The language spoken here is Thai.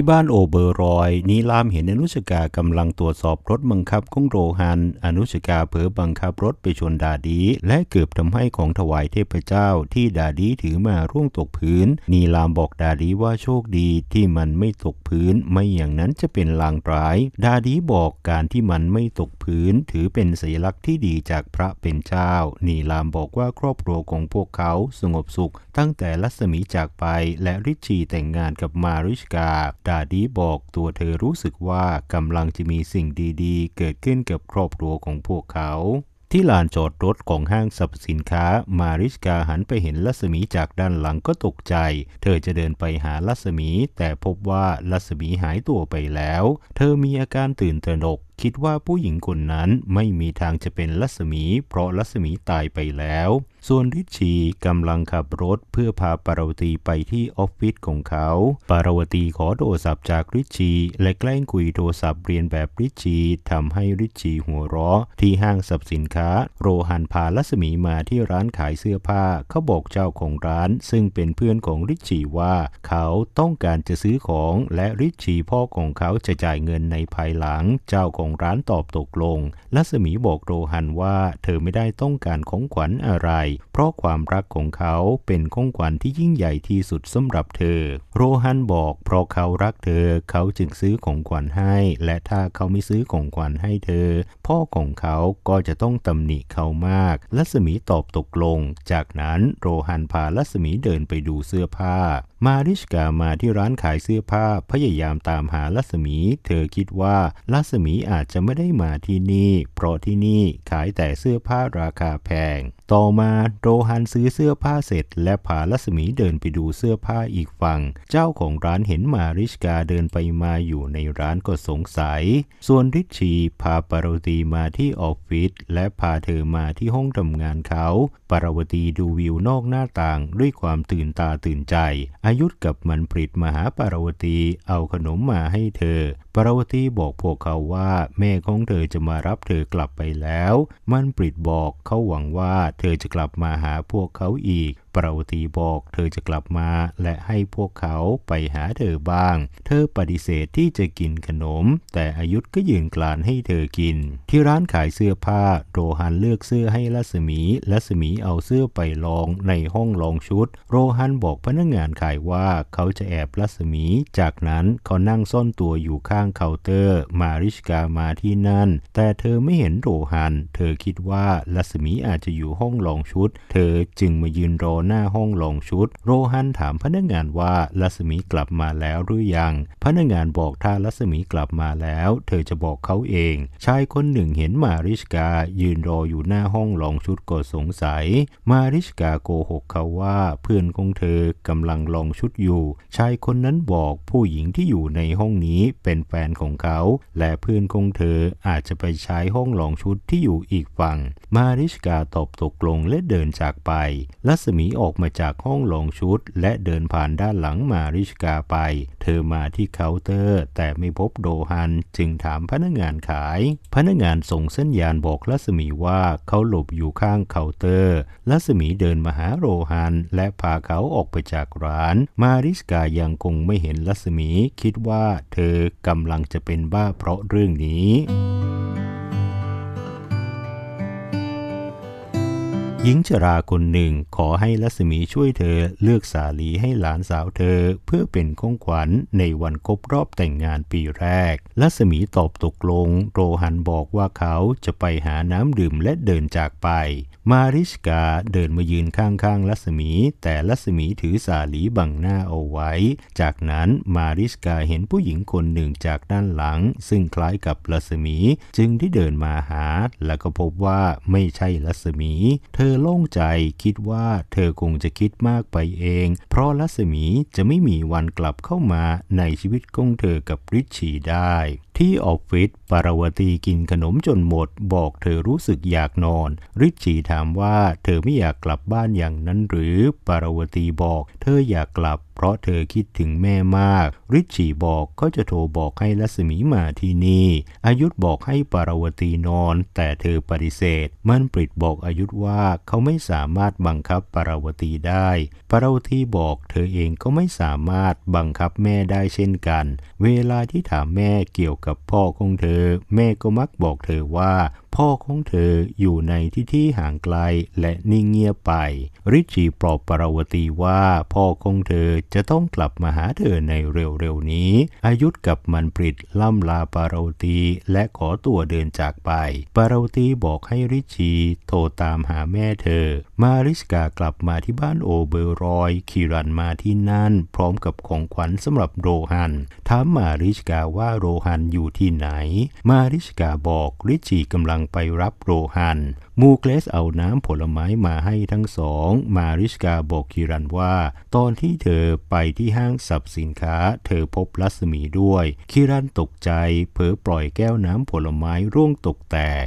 ที่บ้านโอเบอร์รอยนีลามเห็นอนุชกากำลังตรวจสอบรถบังคับของโรฮัน อนุชกาเผลอบังคับรถไปชนดาดี และเกือบทำให้ของถวายเทพเจ้าที่ดาดีถือมาร่วงตกพื้น นีลามบอกดาดีว่าโชคดีที่มันไม่ตกพื้น ไม่อย่างนั้นจะเป็นลางร้าย ดาดีบอกการที่มันไม่ตกพื้น ถือเป็นสัญลักษณ์ที่ดีจากพระเป็นเจ้า นีลามบอกว่าครอบครัวของพวกเขาสงบสุข ตั้งแต่รัศมีจากไปและริชชีแต่งงานกับมาริชกาดาดีบอกตัวเธอรู้สึกว่ากำลังจะมีสิ่งดีๆ เกิดขึ้นกับครอบครัวของพวกเขา ที่ลานจอดรถของห้างสรรพสินค้า มาริชกาหันไปเห็นลัศมีจากด้านหลังก็ตกใจ เธอจะเดินไปหาลัศมี แต่พบว่าลัศมีหายตัวไปแล้ว เธอมีอาการตื่นตระหนก คิดว่าผู้หญิงคนนั้นไม่มีทางจะเป็นรัศมี เพราะรัศมีตายไปแล้ว ส่วนริชชีกำลังขับรถเพื่อพาปารวตีไปที่ออฟฟิศของเขา ปารวตีขอโทรศัพท์จากริชชีและแกล้งคุยโทรศัพท์เรียนแบบริชชีทำให้ริชชีหัวเราะ ที่ห้างสรรพสินค้า โรฮันพารัศมีมาที่ร้านขายเสื้อผ้า เขาบอกเจ้าของร้าน ซึ่งเป็นเพื่อนของริชชีว่า เขาต้องการจะซื้อของและริชชีพ่อของเขาจะจ่ายเงินในภายหลังเจ้าของร้านตอบตกลงรัศมีบอกโรฮันว่าเธอไม่ได้ต้องการของขวัญอะไร เพราะความรักของเขาเป็นของขวัญที่ยิ่งใหญ่ที่สุดสำหรับเธอ โรฮันบอกเพราะเขารักเธอเขาจึงซื้อของขวัญให้ และถ้าเขาไม่ซื้อของขวัญให้เธอ พ่อของเขาก็จะต้องตำหนิเขามากรัศมีตอบตกลง จากนั้นโรฮันพารัศมีเดินไปดูเสื้อผ้า มาริชกามาที่ร้านขายเสื้อผ้าพยายามตามหารัศมี เธอคิดว่ารัศมีอาจจะไม่ได้มาที่นี่ เพราะที่นี่ขายแต่เสื้อผ้าราคาแพง ต่อมาโรฮันซื้อเสื้อผ้าเสร็จ และพารัศมีเดินไปดูเสื้อผ้าอีกฝั่ง เจ้าของร้านเห็นมาริชกาเดินไปมาอยู่ในร้านก็สงสัย ส่วนริชชีพาปารวตีมาที่ออฟฟิศและพาเธอมาที่ห้องทำงานเขา ปารวตีดูวิวนอกหน้าต่างด้วยความตื่นตาตื่นใจ อายุธกับมันปริดมาหาปารวตีเอาขนมมาให้เธอปารวตีบอกพวกเขาว่าแม่ของเธอจะมารับเธอกลับไปแล้ว มันปริดบอกเขาหวังว่าเธอจะกลับมาหาพวกเขาอีก ปารวตีบอกเธอจะกลับมาและให้พวกเขาไปหาเธอบ้าง เธอปฏิเสธที่จะกินขนม แต่อายุธก็ยืนกลานให้เธอกิน ที่ร้านขายเสื้อผ้าโรฮันเลือกเสื้อให้รัศมีรัศมีเอาเสื้อไปลองในห้องลองชุด โรฮันบอกพนักงานขายว่าเขาจะแอบรัศมี จากนั้นเขานั่งซ่อนตัวอยู่ข้างเคาน์เตอร์ มาริชกามาที่นั่น แต่เธอไม่เห็นโรฮัน เธอคิดว่ารัศมีอาจจะอยู่ห้องลองชุด เธอจึงมายืนรอหน้าห้องลองชุด โรฮันถามพนักงานว่ารัศมีกลับมาแล้วหรือยัง พนักงานบอกถ้ารัศมีกลับมาแล้ว เธอจะบอกเขาเอง ชายคนหนึ่งเห็นมาริชกา ยืนรออยู่หน้าห้องลองชุดก็สงสัย มาริชกาโกหกเขาว่าเพื่อนของเธอกำลังลองชุดอยู่ ชายคนนั้นบอกผู้หญิงที่อยู่ในห้องนี้เป็นแฟนของเขา และเพื่อนของเธออาจจะไปใช้ห้องลองชุดที่อยู่อีกฝั่ง มาริชกาตอบตกลงและเดินจากไปรัศมีออกมาจากห้องลงชุด และเดินผ่านด้านหลังมาริชกาไป เธอมาที่เคาน์เตอร์ แต่ไม่พบโดฮันจึงถามพนักงานขาย พนักงานส่งสัญญาณบอกรัศมีว่าเขาหลบอยู่ข้างเคาน์เตอร์รัศมีเดินมาหาโรฮัน และพาเขาออกไปจากร้าน มาริสกายังคงไม่เห็นรัศมี คิดว่าเธอกำลังจะเป็นบ้าเพราะเรื่องนี้ ญิงชราคนหนึ่งขอให้รัศมีช่วยเธอเลือกสาลีให้หลานสาวเธอเพื่อเป็นของขวัญในวันครบรอบแต่งงานปีแรกรัศมีตอบตกลง โรฮันบอกว่าเขาจะไปหาน้ำดื่มและเดินจากไป มาริชกาเดินมายืนข้างๆรัศมี แต่รัศมีถือสาลีบังหน้าเอาไว้ จากนั้นมาริชกาเห็นผู้หญิงคนหนึ่งจากด้านหลัง ซึ่งคล้ายกับรัศมี จึงได้เดินมาหา แล้วก็พบว่าไม่ใช่รัศมี เธอโล่งใจคิดว่าเธอคงจะคิดมากไปเอง เพราะลัศมีจะไม่มีวันกลับเข้ามาในชีวิตของเธอกับริชชีได้ ที่ออฟฟิศปารวตีกินขนมจนหมด บอกเธอรู้สึกอยากนอน ริชชีถามว่าเธอไม่อยากกลับบ้านอย่างนั้นหรือปารวตีบอก เธออยากกลับเพราะเธอคิดถึงแม่มาก ริชชีบอกก็จะโทรบอกให้รัศมีมาที่นี่ อายุธบอกให้ปารวตีนอน แต่เธอปฏิเสธ มันปริดบอกอายุธว่าเขาไม่สามารถบังคับปารวตีได้ ปารวตีบอกเธอเองก็ไม่สามารถบังคับแม่ได้เช่นกัน เวลาที่ถามแม่เกี่ยวกับกับพ่อของเธอ แม่ก็มักบอกเธอว่าพ่อของเธออยู่ในที่ที่ห่างไกลและนิ่งเงียบไป ริชีปลอบปารวตีว่าพ่อของเธอจะต้องกลับมาหาเธอในเร็วๆนี้ อายุธกับมันปริดล่ำลาปารวตีและขอตัวเดินจากไปปารวตีบอกให้ริชีโทรตามหาแม่เธอ มาริสกากลับมาที่บ้านโอเบอร์รอย คิรันมาที่นั่น พร้อมกับของขวัญสำหรับโรฮัน ถามมาริสกาว่าโรฮันอยู่ที่ไหน มาริสกาบอกริชีกำลังไปรับโรฮัน มูเกลสเอาน้ำผลไม้มาให้ทั้งสอง มาริสกาบอกคิรันว่า ตอนที่เธอไปที่ห้างสรรพสินค้า เธอพบลัศมีด้วย คิรันตกใจ เผลอปล่อยแก้วน้ำผลไม้ร่วงตกแตก